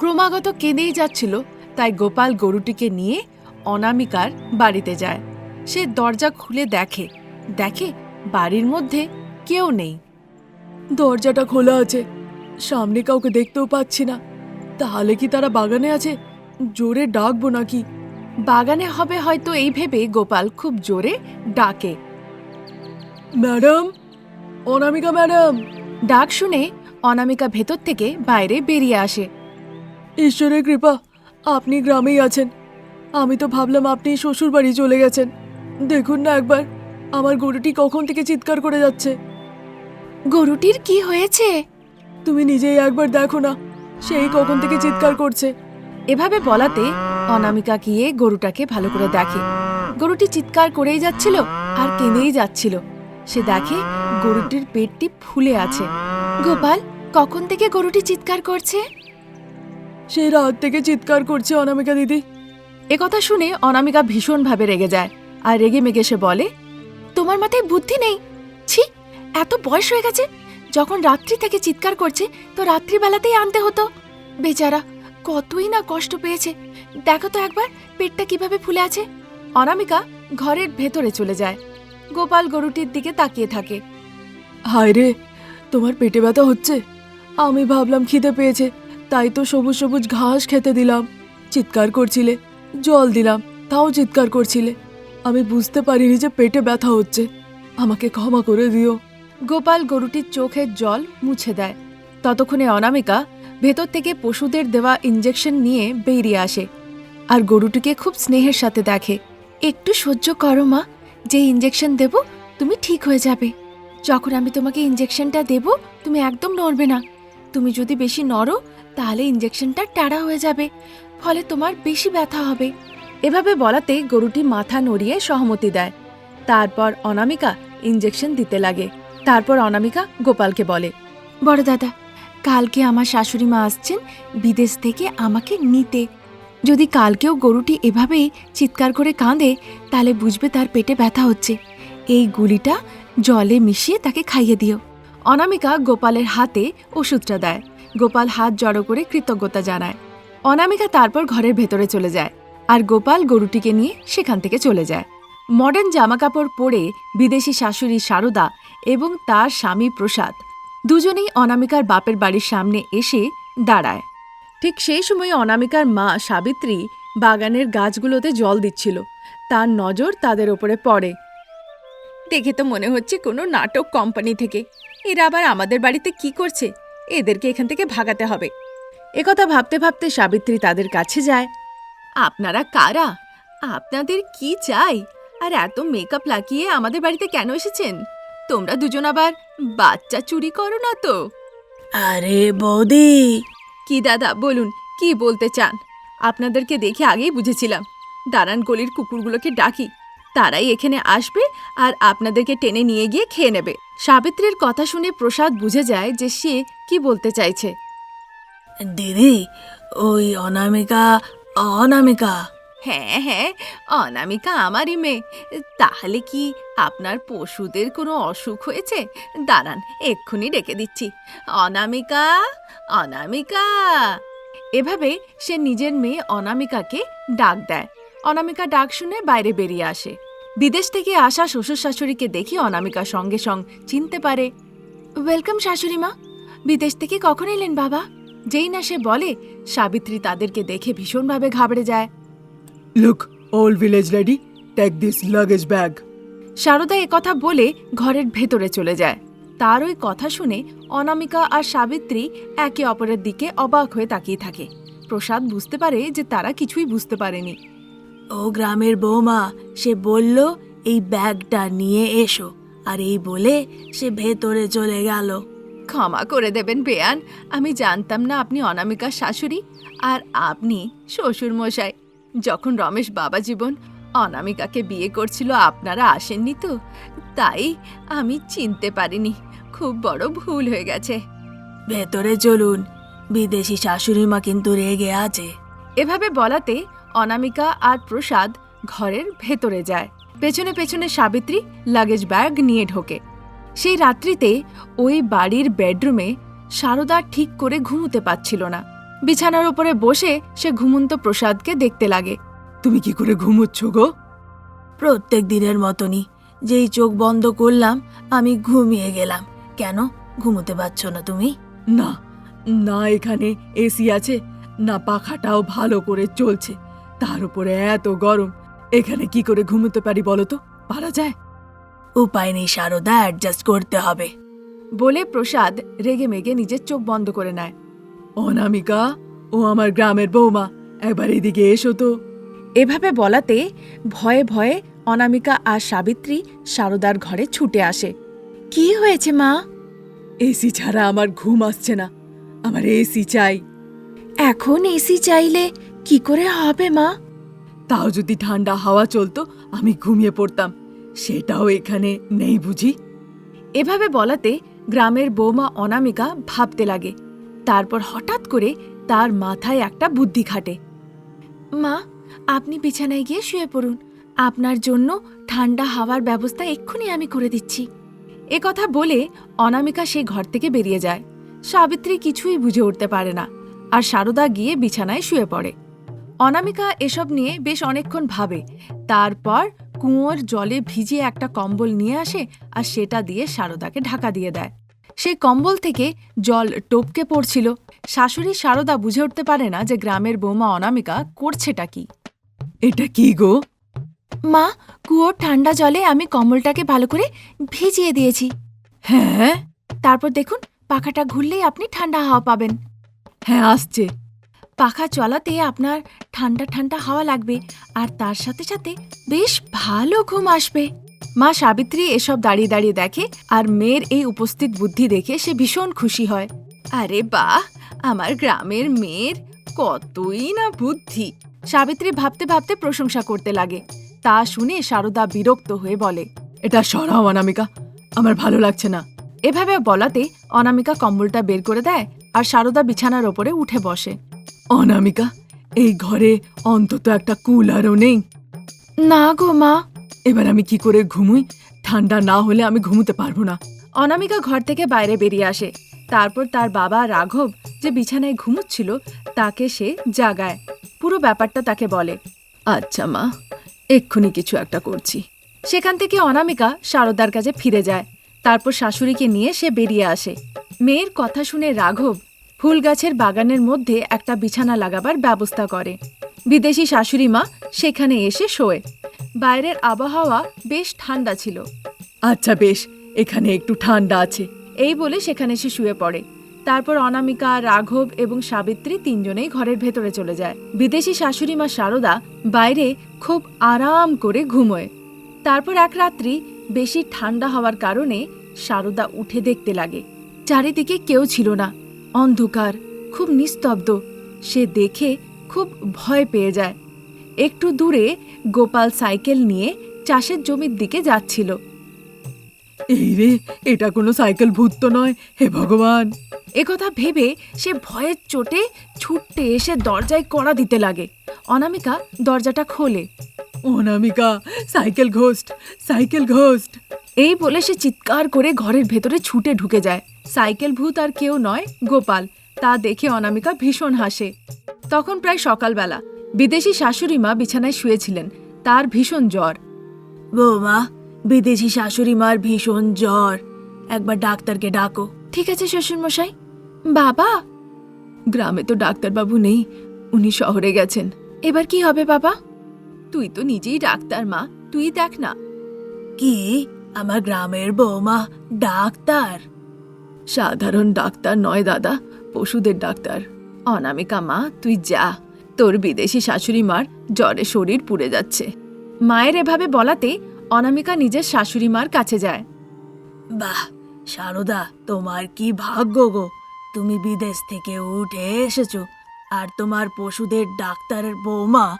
ক্রমাগত কেঁদেই যাচ্ছিল, তাই গোপাল গরুটিকে নিয়ে অনামিকার বাড়িতে যায়। সে দরজা খুলে দেখে দেখে বাড়ির মধ্যে কেউ নেই। দরজাটা খোলা আছে, সামনে কাউকে দেখতেও পাচ্ছি না। তাহলে কি তারা বাগানে আছে? জোরে ডাকবো নাকি? বাগানে হবে হয়তো এই ভেবে গোপাল খুব জোরে ডাকে। ম্যাডাম? অনামিকা ম্যাডাম? ডাক শুনে অনামিকা ভেতর থেকে বাইরে বেরিয়ে আসে। ঈশ্বরের কৃপা আপনি গ্রামেই আছেন। আমি তো ভাবলাম আপনি শ্বশুর বাড়ি চলে গেছেন। দেখুন না একবার আমার গরুটি কখন থেকে চিৎকার করে যাচ্ছে। গরুটির কি হয়েছে? তুমি নিজেই একবার দেখো না সেই কখন থেকে চিৎকার করছে। এভাবে বলাতে অনামিকা গিয়ে গরুটাকে ভালো করে দেখে। গরুটি চিৎকার করেই যাচ্ছিল আর কেঁদেই যাচ্ছিল। সে দেখে গরুটির পেটটি ফুলে আছে। গোপাল কখন থেকে গরুটি চিৎকার করছে? সেই রাত থেকে চিৎকার করছে অনামিকা দিদি। একথা শুনে অনামিকা ভীষণভাবে রেগে যায় আর রেগে মেগে সে বলে তোমার মাথায় বুদ্ধি নেই? ছি এত বয়স হয়ে গেছে। যখন রাত্রি থেকে চিৎকার করছে তো রাত্রিবেলাতেই আনতে হতো। বেচারা কতই না কষ্ট পেয়েছে। দেখো তো একবার পেটটা কীভাবে ফুলে আছে? অনামিকা ঘরের ভেতরে চলে যায়। গোপাল গরুটির দিকে তাকিয়ে থাকে। হায় রে তোমার পেটে ব্যথা হচ্ছে। আমি ভাবলাম খিদে পেয়েছে। তাই তো সবুজ সবুজ ঘাস খেতে দিলাম। চিৎকার করছিলে, জল দিলাম, তাও চিৎকার করছিলে। আমি বুঝতে পারিনি যে পেটে ব্যথা হচ্ছে। আমাকে ক্ষমা করে দিও। গোপাল গরুটির চোখের জল মুছে দেয়। ততক্ষণে অনামিকা ভেতর থেকে পশুদের দেওয়া ইঞ্জেকশন নিয়ে বেরিয়ে আসে আর গরুটিকে খুব স্নেহের সাথে দেখে। একটু সহ্য করো মা, যে ইঞ্জেকশন দেব, তুমি ঠিক হয়ে যাবে। যখন আমি তোমাকে ইঞ্জেকশনটা দেব, তুমি একদম নড়বে না। তুমি যদি বেশি নড়ো তাহলে ইঞ্জেকশনটা টাড়া হয়ে যাবে, ফলে তোমার বেশি ব্যথা হবে। এভাবে বলাতে গরুটি মাথা নড়িয়ে সহমতি দেয়। তারপর অনামিকা ইঞ্জেকশন দিতে লাগে। তারপর অনামিকা গোপালকে বলে, বড় দাদা, কালকে আমার শাশুড়ি মা আসছেন, বিদেশ থেকে আমাকে নিতে। যদি কালকেও গরুটি এভাবেই চিৎকার করে কাঁদে, তাহলে বুঝবে তার পেটে ব্যথা হচ্ছে। এই গুলিটা জলে মিশিয়ে তাকে খাইয়ে দিও। অনামিকা গোপালের হাতে ওষুধটা দেয়। গোপাল হাত জড়ো করে কৃতজ্ঞতা জানায়। অনামিকা তারপর ঘরের ভেতরে চলে যায় আর গোপাল গরুটিকে নিয়ে সেখান থেকে চলে যায়। মডার্ন জামাকাপড় পরে বিদেশি শাশুড়ি সারদা এবং তার স্বামী প্রসাদ দুজনেই অনামিকার বাপের বাড়ির সামনে এসে দাঁড়ায়। ঠিক সেই সময় অনামিকার মা সাবিত্রী বাগানের গাছগুলোতে জল দিচ্ছিল। তার নজর তাদের ওপরে পড়ে। দেখে তো মনে হচ্ছে কোনো নাটক কোম্পানি থেকে। এরা আবার আমাদের বাড়িতে কি করছে? এদেরকে এখান থেকে ভাগাতে হবে। একথা ভাবতে ভাবতে সাবিত্রী তাদের কাছে যায়। আপনারা কারা? আপনাদের কি চাই? আর এত মেকআপ লাগিয়ে আমাদের বাড়িতে কেন এসেছেন? তোমরা দুজন আবার বাচ্চা চুরি করো না তো? আরে বৌদি। কি দাদা বলুন কি বলতে চান? আপনাদেরকে দেখে আগেই বুঝেছিলাম। দাঁড়ান গলির কুকুরগুলোকে ডাকি তারাই এখানে আসবে আর আপনাদেরকে টেনে নিয়ে গিয়ে খেয়ে নেবে। সাবিত্রীর কথা শুনে প্রসাদ বুঝে যায় যে সে কি বলতে চাইছে। দিদি ওই অনামিকা অনামিকা। হ্যাঁ হ্যাঁ অনামিকা আমারই মেয়ে। তাহলে কি আপনার পশুদের কোনো অসুখ হয়েছে? দাঁড়ান এক্ষুনি ডেকে দিচ্ছি। অনামিকা অনামিকা। এভাবে সে নিজের মেয়ে অনামিকাকে ডাক দেয়। অনামিকা ডাক শুনে বাইরে বেরিয়ে আসে। বিদেশ থেকে আসা শ্বশুর শাশুড়িকে দেখি অনামিকা সঙ্গে সঙ্গ চিনতে পারে। ওয়েলকাম শাশুড়ি মা। বিদেশ থেকে কখন এলেন বাবা? যেই না সে বলে সাবিত্রী তাদেরকে দেখে ভীষণভাবে ঘাবড়ে যায়। Look all village ready? Take this luggage bag Sharada কথা বলে ঘরের ভেতরে চলে যায়। তার ওই কথা শুনে অনামিকা আর সাবিত্রী একে অপরের দিকে অবাক হয়ে তাকিয়ে থাকে। প্রসাদ বুঝতে পারে যে তারা কিছুই বুঝতে পারেনি। ও গ্রামের বৌমা সে বলল এই ব্যাগটা নিয়ে এসো। আর এই বলে সে ভেতরে চলে গেল। ক্ষমা করে দেবেন বেয়ান আমি জানতাম না আপনি অনামিকার শাশুড়ি আর আপনি শ্বশুর মশাই যখন রমেশ বাবা জীবন অনামিকাকে বিয়ে করছিল আপনারা আসেননি তো? তাই আমি চিনতে পারিনি খুব বড় ভুল হয়ে গেছে। ভেতরে চলুন বিদেশি শাশুড়ি মা কিন্তু রেগে আছে। এভাবে বলাতে অনামিকা আর প্রসাদ ঘরের ভেতরে যায়। পেছনে পেছনে সাবিত্রী লাগেজ ব্যাগ নিয়ে ঢোকে। সেই রাত্রিতে ওই বাড়ির বেডরুমে সারদা ঠিক করে ঘুমোতে পারছিল না। বিছানার উপরে বসে সে ঘুমন্ত প্রসাদকে দেখতে লাগে। তুমি কি করে ঘুমোচ্ছ গো? প্রত্যেক দিনের মতনই। যেই চোখ বন্ধ করলাম আমি ঘুমিয়ে গেলাম। কেন? ঘুমোতে পারছ না তুমি? না না এখানে এসি আছে। না পাখাটাও ভালো করে চলছে। তার উপরে এত গরম এখানে কি করে ঘুমোতে পারি বলো তো? পারা যায়। উপায় নেই সারদা অ্যাডজাস্ট করতে হবে। বলে প্রসাদ রেগে মেগে নিজের চোখ বন্ধ করে নেয়। অনামিকা ও আমার গ্রামের বৌমা একবার এদিকে এসো তো। এভাবে বলাতে ভয়ে ভয়ে অনামিকা আর সাবিত্রী সারদার ঘরে ছুটে আসে। কি হয়েছে মা? এসি ছাড়া আমার ঘুম আসছে না। আমার এসি চাই। এখন এসি চাইলে কি করে হবে মা? তাও যদি ঠান্ডা হাওয়া চলতো আমি ঘুমিয়ে পড়তাম। সেটাও এখানে নেই বুঝি? এভাবে বলাতে গ্রামের বৌমা অনামিকা ভাবতে লাগে। তারপর হঠাৎ করে তার মাথায় একটা বুদ্ধি খাটে। মা আপনি বিছানায় গিয়ে শুয়ে পড়ুন। আপনার জন্য ঠান্ডা হাওয়ার ব্যবস্থা এক্ষুনি আমি করে দিচ্ছি। এ কথা বলে অনামিকা সেই ঘর থেকে বেরিয়ে যায়। সাবিত্রী কিছুই বুঝে উঠতে পারে না আর সারদা গিয়ে বিছানায় শুয়ে পড়ে। অনামিকা এসব নিয়ে বেশ অনেকক্ষণ ভাবে। তারপর কুয়োর জলে ভিজিয়ে একটা কম্বল নিয়ে আসে আর সেটা দিয়ে সারদাকে ঢাকা দিয়ে দেয়। সেই কম্বল থেকে জল টপকে পড়ছিল। শাশুড়ি সারদা বুঝে উঠতে পারে না যে গ্রামের বৌমা অনামিকা করছেটা কি। এটা কি গো? মা কুয়োর ঠান্ডা জলে আমি কম্বলটাকে ভালো করে ভিজিয়ে দিয়েছি। হ্যাঁ? তারপর দেখুন পাখাটা ঘুরলেই আপনি ঠান্ডা হাওয়া পাবেন। হ্যাঁ আসছে। পাখা চলাতে আপনার ঠান্ডা ঠান্ডা হাওয়া লাগবে আর তার সাথে সাথে বেশ ভালো ঘুম আসবে। মা সাবিত্রী এসব দাঁড়িয়ে দাঁড়িয়ে দেখে আর মেয়ের এই উপস্থিত বুদ্ধি দেখে সে ভীষণ খুশি হয়। আরে বাহ! আমার গ্রামের মেয়ের কতই না বুদ্ধি। সাবিত্রী ভাবতে ভাবতে প্রশংসা করতে লাগে। তা শুনে সারদা বিরক্ত হয়ে বলে, এটা সরাও অনামিকা, আমার ভালো লাগছে না। এভাবে বলাতে অনামিকা কম্বলটা বের করে দেয় আর সারদা বিছানার ওপরে উঠে বসে। অনামিকা, এই ঘরে অন্তত একটা কুলারও নেই। না গো মা। এবার আমি কি করে ঘুমুই? ঠান্ডা না হলে আমি ঘুমোতে পারব না। অনামিকা ঘর থেকে বাইরে বেরিয়ে আসে। তারপর তার বাবা রাঘব যে বিছানায় ঘুমুচ্ছিল, তাকে সে জাগায়। পুরো ব্যাপারটা তাকে বলে। আচ্ছা মা, এক্ষুনি কিছু একটা করছি। সেখান থেকে অনামিকা সারদার কাছে ফিরে যায়। তারপর শাশুড়িকে নিয়ে সে বেরিয়ে আসে। মেয়ের কথা শুনে রাঘব ফুল গাছের বাগানের মধ্যে একটা বিছানা লাগাবার ব্যবস্থা করে। বিদেশি শাশুড়ি মা সেখানে এসে শোয়ে। বাইরের আবহাওয়া বেশ ঠান্ডা ছিল। আচ্ছা বেশ এখানে একটু ঠান্ডা আছে। এই বলে সেখানে সে শুয়ে পড়ে। তারপর অনামিকা রাঘব এবং সাবিত্রী তিনজনেই ঘরের ভেতরে চলে যায়। বিদেশি শাশুড়ি মা সারদা বাইরে খুব আরাম করে ঘুমোয়। তারপর এক রাত্রি বেশি ঠান্ডা হওয়ার কারণে সারদা উঠে দেখতে লাগে। চারিদিকে কেউ ছিল না। অন্ধকার খুব নিস্তব্ধ। সে দেখে খুব ভয় পেয়ে যায়। একটু দূরে গোপাল সাইকেল নিয়ে চাষের জমির দিকে যাচ্ছিল। এই রে এটা কোনো সাইকেল ভূত তো নয় হে ভগবান। একথা ভেবে সে ভয়ের চোটে ছুটতে এসে দরজায় কড়া দিতে লাগে। অনামিকা দরজাটা খোলে। Anamika cycle ghost cycle ghost. এই বলে সে চিৎকার করে ঘরের ভেতরে ছুটে ঢুকে যায়। সাইকেল ভূত আর কেউ নয় গোপাল। তা দেখে অনামিকা ভীষণ হাসে। তখন প্রায় সকালবেলা বিদেশি শাশুড়ি মা বিছানায় শুয়েছিলেন। তার ভীষণ জ্বর। বৌমা বিদেশি শাশুড়ি মার ভীষণ জ্বর। একবার ডাক্তারকে ডাকো। ঠিক আছে শ্বশুরমশাই। বাবা! গ্রামে তো ডাক্তারবাবু নেই উনি শহরে গেছেন। এবার কি হবে বাবা? তুই তো নিজেই ডাক্তার মা। তুই দেখ না। কি? আমার গ্রামের বৌমা ডাক্তার? সাধারণ ডাক্তার নয় দাদা। পশুদের ডাক্তার। অনামিকা মা তুই যা। তোর বিদেশি শাশুড়ি মার জ্বরে শরীর পুড়ে যাচ্ছে। মায়ের এভাবে বলাতে অনামিকা নিজের শাশুড়ি মার কাছে যায়। বাহ সারদা তোমার কি ভাগ্য গো? তুমি বিদেশ থেকে উঠে এসেছ আর তোমার পশুদের ডাক্তারের বৌমা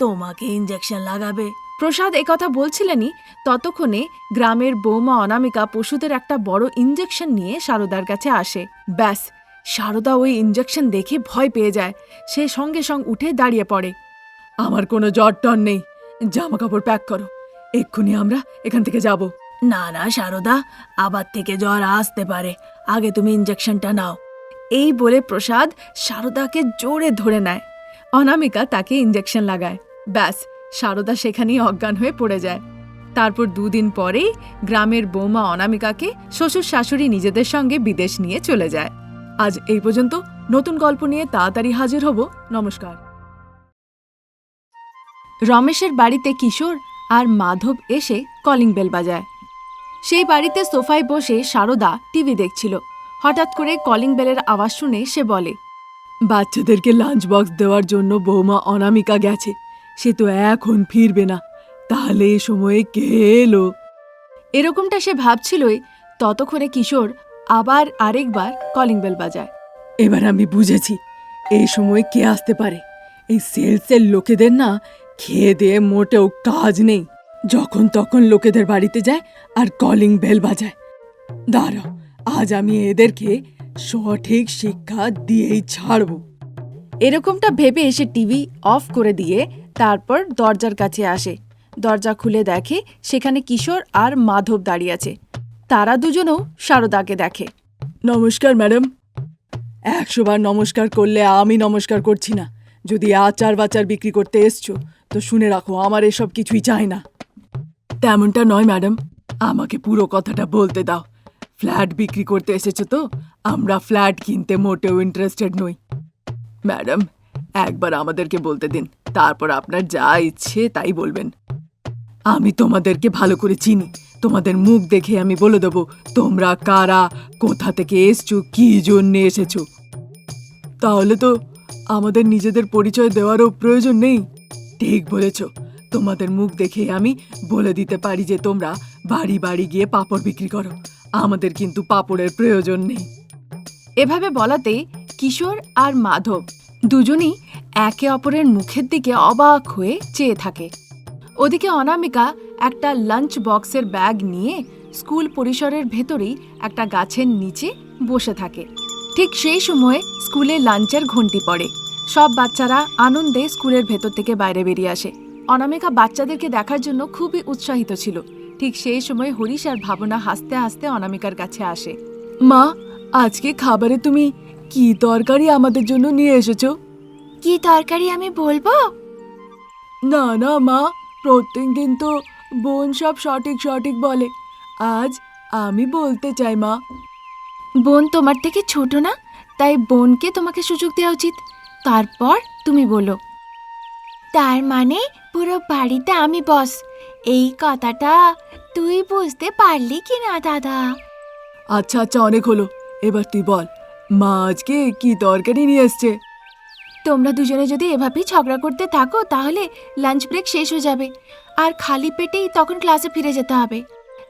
তোমাকে ইঞ্জেকশন লাগাবে। প্রসাদ একথা বলছিলেনই, ততক্ষণে গ্রামের বৌমা অনামিকা পশুদের একটা বড় ইঞ্জেকশন নিয়ে সারদার কাছে আসে। ব্যাস, সারদা ওই ইঞ্জেকশন দেখে ভয় পেয়ে যায়। সে সঙ্গে সঙ্গে উঠে দাঁড়িয়ে পড়ে। আমার কোনো জ্বর টর নেই জামা কাপড় প্যাক করো। এক্ষুনি আমরা এখান থেকে যাব। না না, সারদা, আবার থেকে জ্বর আসতে পারে। আগে তুমি ইঞ্জেকশনটা নাও। এই বলে প্রসাদ সারদাকে জোরে ধরে নেয়। অনামিকা তাকে ইঞ্জেকশন লাগায়। ব্যাস, সারদা সেখানেই অজ্ঞান হয়ে পড়ে যায়। তারপর দুদিন পরেই গ্রামের বৌমা অনামিকাকে শ্বশুর শাশুড়ি নিজেদের সঙ্গে বিদেশ নিয়ে চলে যায়। আজ এই পর্যন্ত, নতুন গল্প নিয়ে তাড়াতাড়ি হাজির হব। নমস্কার। রমেশের বাড়িতে কিশোর আর মাধব এসে কলিং বেল বাজায়। সেই বাড়িতে সোফায় বসে সারদা টিভি দেখছিল। হঠাৎ করে কলিং বেলের আওয়াজ শুনে সে বলে, বাচ্চাদেরকে লাঞ্চ বক্স দেওয়ার জন্য বৌমা অনামিকা গেছে। সে তো এখন ফিরবে না। তাহলে এ সময়ে কে এলো? এরকমটা সে ভাবছিলই ততক্ষণে কিশোর আবার আরেকবার কলিং বেল বাজায়। এবার আমি বুঝেছি এই সময় কে আসতে পারে। এই সেলসের লোকেদের না খেয়ে দিয়ে মোটেও কাজ নেই। যখন তখন লোকেদের বাড়িতে যায় আর কলিং বেল বাজায়। দাঁড়াও আজ আমি এদেরকে সঠিক শিক্ষা দিয়েই ছাড়বো। এরকমটা ভেবে এসে টিভি অফ করে দিয়ে তারপর দরজার কাছে আসে। দরজা খুলে দেখে সেখানে কিশোর আর মাধব দাঁড়িয়ে আছে। তারা দুজনও সারদাকে দেখে। নমস্কার, ম্যাডাম। একশো বার নমস্কার করলে আমি নমস্কার করছি না। যদি আচার বাচার বিক্রি করতে এসছো, তো শুনে রাখো, আমার এসব কিছুই চাই না। তেমনটা নয়, ম্যাডাম। আমাকে পুরো কথাটা বলতে দাও। ফ্ল্যাট বিক্রি করতে এসেছ তো? আমরা ফ্ল্যাট কিনতে মোটেও ইন্টারেস্টেড নই। ম্যাডাম, একবার আমাদেরকে বলতে দিন। তারপর আপনার যা ইচ্ছে তাই বলবেন। আমি তোমাদেরকে ভালো করে চিনি। তোমাদের মুখ দেখে আমি বলে দেবো, তোমরা কারা, কোথা থেকে এসছো, কি জন্যে এসেছ। তাহলে তো আমাদের নিজেদের পরিচয় দেওয়ারও প্রয়োজন নেই। ঠিক বলেছ। তোমাদের মুখ দেখে আমি বলে দিতে পারি যে তোমরা বাড়ি বাড়ি গিয়ে পাপড় বিক্রি করো। আমাদের কিন্তু পাপড়ের প্রয়োজন নেই। এভাবে বলাতে কিশোর আর মাধব দুজনই একে অপরের মুখের দিকে অবাক হয়ে চেয়ে থাকে। ওদিকে অনামিকা একটা লাঞ্চ বক্সের ব্যাগ নিয়ে স্কুল পরিসরের ভেতরেই একটা গাছের নিচে বসে থাকে। ঠিক সেই সময়ে স্কুলে লাঞ্চের ঘন্টি পড়ে। সব বাচ্চারা আনন্দে স্কুলের ভেতর থেকে বাইরে বেরিয়ে আসে। অনামিকা বাচ্চাদেরকে দেখার জন্য খুবই উৎসাহিত ছিল। ঠিক সেই সময় হরিশ আর ভাবনা হাসতে হাসতে অনামিকার কাছে আসে। মা, আজকে খাবারে তুমি কি তরকারি আমাদের জন্য নিয়ে এসেছ? কি তরকারি আমি বলব? না না মা। প্রত্যেক দিন তো বোন সব সঠিক সঠিক বলে। আজ আমি বলতে চাই মা। বোন তোমার থেকে ছোট না তাই বোনকে তোমাকে সুযোগ দেওয়া উচিত। তারপর তুমি বলো। তার মানে পুরো বাড়িতে আমি বস। এই কথাটা তুই বুঝতে পারলি কি না দাদা? আচ্ছা আচ্ছা অনেক হলো। এবার তুই বল মা আজকে কি তরকারি নিয়ে এসছে? তোমরা দুজনে যদি এভাবেই ঝগড়া করতে থাকো, তাহলে লাঞ্চ ব্রেক শেষ হয়ে যাবে। আর খালি পেটেই তখন ক্লাসে ফিরে যেতে হবে।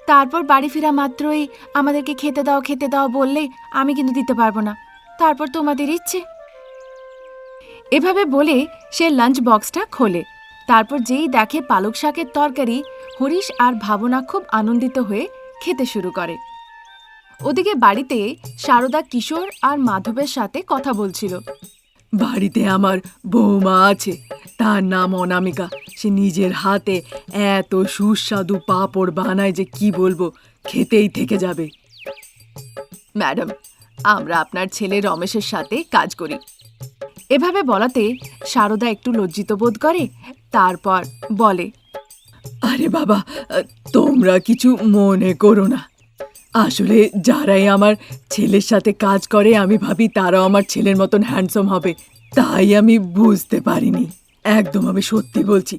তারপর বাড়ি ফেরা মাত্রই আমাদেরকে খেতে দাও খেতে দাও বললে আমি কিন্তু দিতে পারব না। তারপর তোমাদের ইচ্ছে। এভাবে বলে সে লাঞ্চ বক্সটা খোলে। তারপর যেই দেখে পালক শাকের তরকারি, হরিশ আর ভাবনা খুব আনন্দিত হয়ে খেতে শুরু করে। ওদিকে বাড়িতে সারদা কিশোর আর মাধবের সাথে কথা বলছিল। বাড়িতে আমার বৌমা আছে। তার নাম অনামিকা। সে নিজের হাতে এত সুস্বাদু পাঁপড় বানায় যে কি বলব, খেতেই থেকে যাবে। ম্যাডাম, আমরা আপনার ছেলে রমেশের সাথে কাজ করি। এভাবে বলাতে সারদা একটু লজ্জিত বোধ করে, তারপর বলে, আরে বাবা, তোমরা কিছু মনে করো না। আসলে যারাই আমার ছেলের সাথে কাজ করে, আমি ভাবি তারাও আমার ছেলের মতন হ্যান্ডসাম হবে। তাই আমি বুঝতে পারিনি। একদম আমি সত্যি বলছি।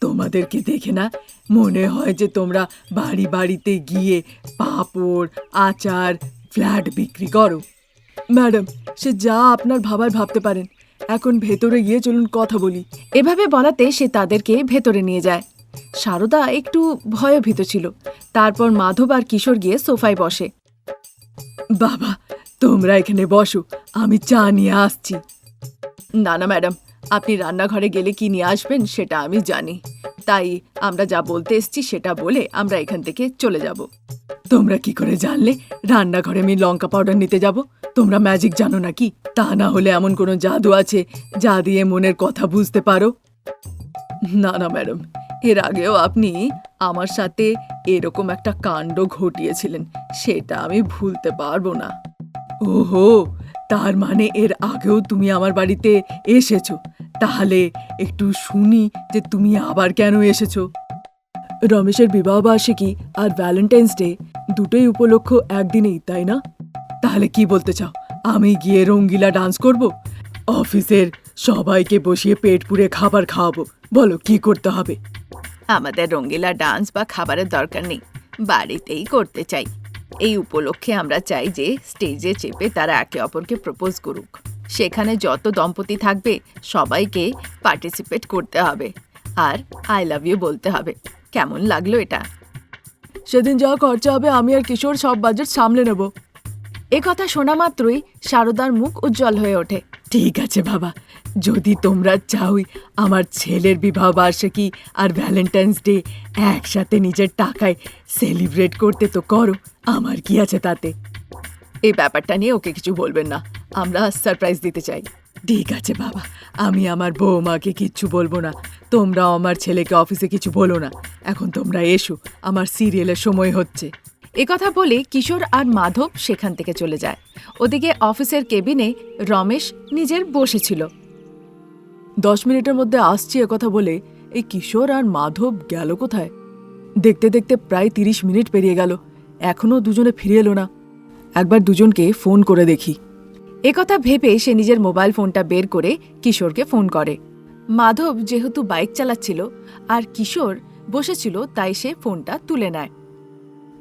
তোমাদেরকে দেখে না, মনে হয় যে তোমরা বাড়ি বাড়িতে গিয়ে পাঁপড়, আচার, ফ্ল্যাট বিক্রি করো। ম্যাডাম, সে যা আপনার ভাবার ভাবতে পারেন। এখন ভেতরে গিয়ে চলুন কথা বলি। এভাবে বলাতে সে তাদেরকে ভেতরে নিয়ে যায়। সারদা একটু ভয়ভীত ছিল। তারপর মাধব আর কিশোর গিয়ে সোফায় বসে। বাবা, তোমরা এখানে বসো, আমি চা নিয়ে আসছি। না না, ম্যাডাম, আপনি রান্নাঘরে গেলে কি নিয়ে আসবেন সেটা আমি জানি। তাই আমরা যা বলতে এসছি সেটা বলে আমরা এখান থেকে চলে যাব। তোমরা কি করে জানলে, রান্নাঘরে আমি লঙ্কা পাউডার নিতে যাব? তোমরা ম্যাজিক জানো নাকি? তা না হলে এমন কোনো জাদু আছে যা দিয়ে মনের কথা বুঝতে পারো? না না, ম্যাডাম এর আগেও আপনি আমার সাথে এরকম একটা কাণ্ড ঘটিয়েছিলেন, সেটা আমি ভুলতে পারব না। ওহো, তার মানে এর আগেও তুমি আমার বাড়িতে এসেছ। তাহলে একটু শুনি যে তুমি আবার কেন এসেছ। রমেশের বিবাহবার্ষিকী আর ভ্যালেন্টাইন্স ডে দুটোই উপলক্ষ একদিনেই, তাই না? তাহলে কি বলতে চাও? আমি গিয়ে রঙ্গিলা ডান্স করব? অফিসের সবাইকে বসিয়ে পেট পুড়ে খাবার খাওয়াবো। বলো, কি করতে হবে? আমাদের রঙ্গিলা ডান্স বা খাবারের দরকার নেই, বাড়িতেই করতে চাই। এই উপলক্ষে আমরা চাই যে, স্টেজে চেপে তারা একে অপরকে প্রপোজ করুক। সেখানে যত দম্পতি থাকবে, সবাইকে পার্টিসিপেট করতে হবে। আর আই লাভ ইউ বলতে হবে। কেমন লাগল এটা? সেদিন যা খরচা হবে, আমি আর কিশোর সব বাজেট সামলে নেব। এ কথা শোনা মাত্রই শারদার মুখ উজ্জ্বল হয়ে ওঠে। ঠিক আছে বাবা, যদি তোমরা চাওই আমার ছেলের বিবাহ বার্ষিকী আর ভ্যালেন্টাইন্স ডে একসাথে নিজের টাকায় সেলিব্রেট করতে তো করো, আমার কি আছে তাতে? এই ব্যাপারটা নিয়ে ওকে কিছু বলবেন না, আমরা সারপ্রাইজ দিতে চাই। ঠিক আছে বাবা, আমি আমার বৌমাকে কিচ্ছু বলব না, তোমরাও আমার ছেলেকে অফিসে কিছু বলো না। এখন তোমরা এসো, আমার সিরিয়ালের সময় হচ্ছে। কথা বলে কিশোর আর মাধব সেখান থেকে চলে যায়। ওদিকে অফিসের কেবিনে রমেশ নিজের বসেছিল দশ মিনিটের মধ্যে আসছি কথা বলে এই কিশোর আর মাধব গেল কোথায়? দেখতে দেখতে প্রায় তিরিশ মিনিট পেরিয়ে গেল। এখনও দুজনে ফিরে এলো না। একবার দুজনকে ফোন করে দেখি। এ কথা ভেবে সে নিজের মোবাইল ফোনটা বের করে কিশোরকে ফোন করে। মাধব যেহেতু বাইক চালাচ্ছিল, আর কিশোর বসেছিল, তাই সে ফোনটা তুলে নেয়।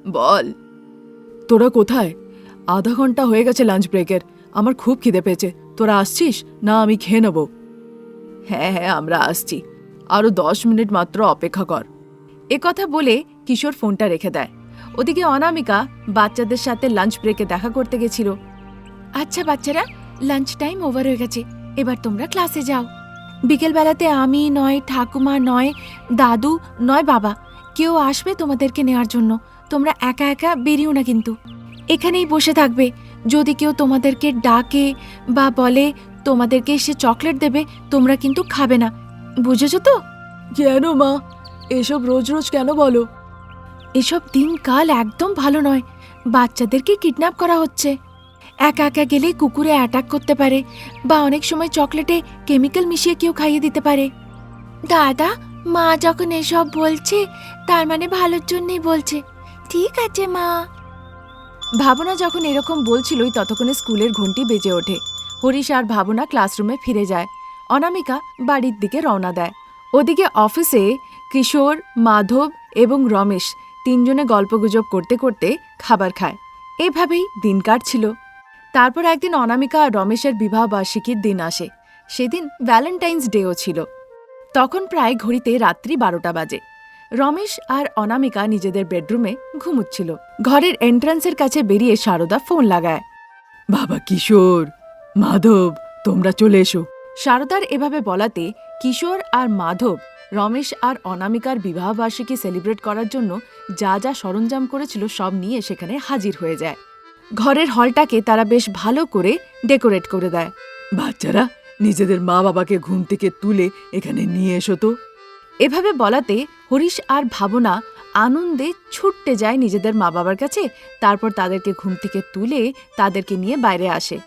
বল। তোরা কোথায়? আধা ঘণ্টা হয়ে গেছে লাঞ্চ ব্রেকের। আমার খুব খিদে পেয়েছে। তোরা আসছিস? না আমি খেয়ে নেব। হ্যাঁ হ্যাঁ আমরা আসছি। আরও দশ মিনিট মাত্র অপেক্ষা কর। এ কথা বলে কিশোর ফোনটা রেখে দেয়। ওদিকে অনামিকা বাচ্চাদের সাথে লাঞ্চ ব্রেকে দেখা করতে গেছিল। আচ্ছা বাচ্চারা লাঞ্চ টাইম ওভার হয়ে গেছে। এবার তোমরা ক্লাসে যাও। বিকেলবেলাতে আমি নয় ঠাকুমা নয় দাদু নয় বাবা কেউ আসবে তোমাদেরকে নেওয়ার জন্য। তোমরা একা একা বেরিও না কিন্তু। এখানেই বসে থাকবে। যদি কেউ তোমাদেরকে ডাকে বা বলে তোমাদেরকে সে চকলেট দেবে তোমরা কিন্তু খাবে না। বুঝেছ তো? কেন মা? এসব রোজ রোজ কেন বলো? এসব দিনকাল একদম ভালো নয়। বাচ্চাদেরকে কিডন্যাপ করা হচ্ছে। একা একা গেলে কুকুরে অ্যাটাক করতে পারে বা অনেক সময় চকলেটে কেমিক্যাল মিশিয়ে কেউ খাইয়ে দিতে পারে। দাদা মা যখন এসব বলছে, তার মানে ভালোর জন্যই বলছে। ঠিক আছে, মা। ভাবনা যখন এরকম বলছিলই, ততক্ষণে স্কুলের ঘন্টি বেজে ওঠে। হরিশ আর ভাবনা ক্লাসরুমে ফিরে যায়। অনামিকা বাড়ির দিকে রওনা দেয়। ওদিকে অফিসে কিশোর, মাধব এবং রমেশ তিনজনে গল্পগুজব করতে করতে খাবার খায়। এভাবেই দিন কাটছিল। তারপর একদিন অনামিকা আর রমেশের বিবাহ বার্ষিকীর দিন আসে। সেদিন ভ্যালেন্টাইন্স ডেও ছিল। তখন প্রায় ঘড়িতে রাত্রি বারোটা বাজে। রমেশ আর অনামিকা নিজেদের বেডরুমে ঘুমুচ্ছিল। ঘরের এন্ট্রান্সের কাছে বেরিয়ে সারদা ফোন লাগায়। বাবা, কিশোর! মাধব, তোমরা চলে এসো। শারদার এভাবে বলাতে কিশোর আর মাধব, রমেশ আর অনামিকার বিবাহবার্ষিকী সেলিব্রেট করার জন্য যা যা সরঞ্জাম করেছিল সব নিয়ে সেখানে হাজির হয়ে যায়। ঘরের হলটাকে তারা বেশ ভালো করে ডেকোরেট করে দেয়। বাচ্চারা নিজেদের মা বাবাকে ঘুম থেকে তুলে এখানে নিয়ে এসো তো। এভাবে বলাতে হরিশ আর ভাবনা আনন্দে ছুটতে যায় নিজেদের মা বাবার কাছে, তারপর তাদেরকে ঘুম থেকে তুলে তাদেরকে নিয়ে বাইরে আসে।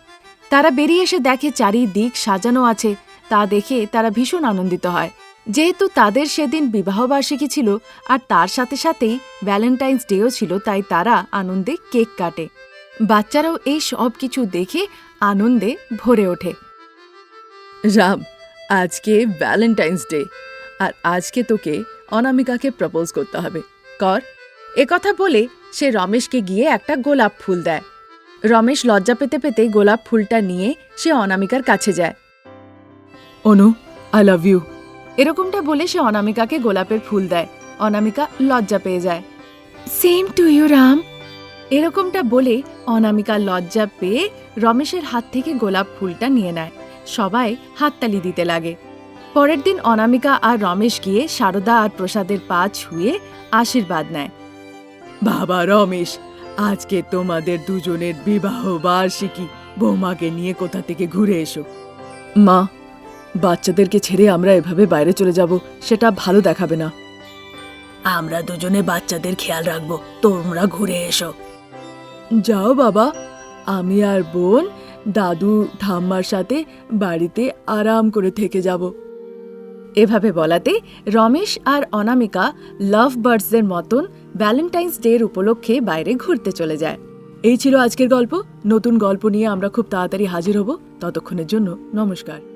তারা বেরিয়ে এসে দেখে চারিদিক সাজানো আছে, তা দেখে তারা ভীষণ আনন্দিত হয়। যেহেতু তাদের সেদিন বিবাহবার্ষিকী ছিল আর তার সাথে সাথেই ভ্যালেন্টাইন্স ডেও ছিল, তাই তারা আনন্দে কেক কাটে। বাচ্চারাও এই সব কিছু দেখে আনন্দে ভরে ওঠে। রাম, আজকে ভ্যালেন্টাইন্স ডে আর আজকে তোকে অনামিকাকে প্রপোজ করতে হবে। কর। একথা বলে সে রমেশকে গিয়ে একটা গোলাপ ফুল দেয়। রমেশ লজ্জা পেতে পেতে গোলাপ ফুলটা নিয়ে সে অনামিকার কাছে যায়। অনু আই লাভ ইউ এরকমটা বলে সে অনামিকাকে গোলাপের ফুল দেয়। অনামিকা লজ্জা পেয়ে যায়। Same to you Ram. এরকমটা বলে অনামিকা লজ্জা পেয়ে রমেশের হাত থেকে গোলাপ ফুলটা নিয়ে নেয়। সবাই হাততালি দিতে লাগে। পরের দিন অনামিকা আর রমেশ গিয়ে সারদা আর প্রসাদের পা ছুঁয়ে আশীর্বাদ নেয়। বাবা রমেশ আজকে তোমাদের দুজনের বিবাহ বার্ষিকী বৌমাকে নিয়ে কোথা থেকে ঘুরে এসো। মা বাচ্চাদেরকে ছেড়ে আমরা এভাবে বাইরে চলে যাব সেটা ভালো দেখাবে না। আমরা দুজনে বাচ্চাদের খেয়াল রাখব তোমরা ঘুরে এসো। যাও বাবা আমি আর বোন দাদু ঠাম্মার সাথে বাড়িতে আরাম করে থেকে যাব। এভাবে বলাতে রমেশ আর অনামিকা লাভ বার্ডসদের মতন ভ্যালেন্টাইন্স ডের উপলক্ষে বাইরে ঘুরতে চলে যায়। এই ছিল আজকের গল্প। নতুন গল্প নিয়ে আমরা খুব তাড়াতাড়ি হাজির হব। ততক্ষণের জন্য নমস্কার।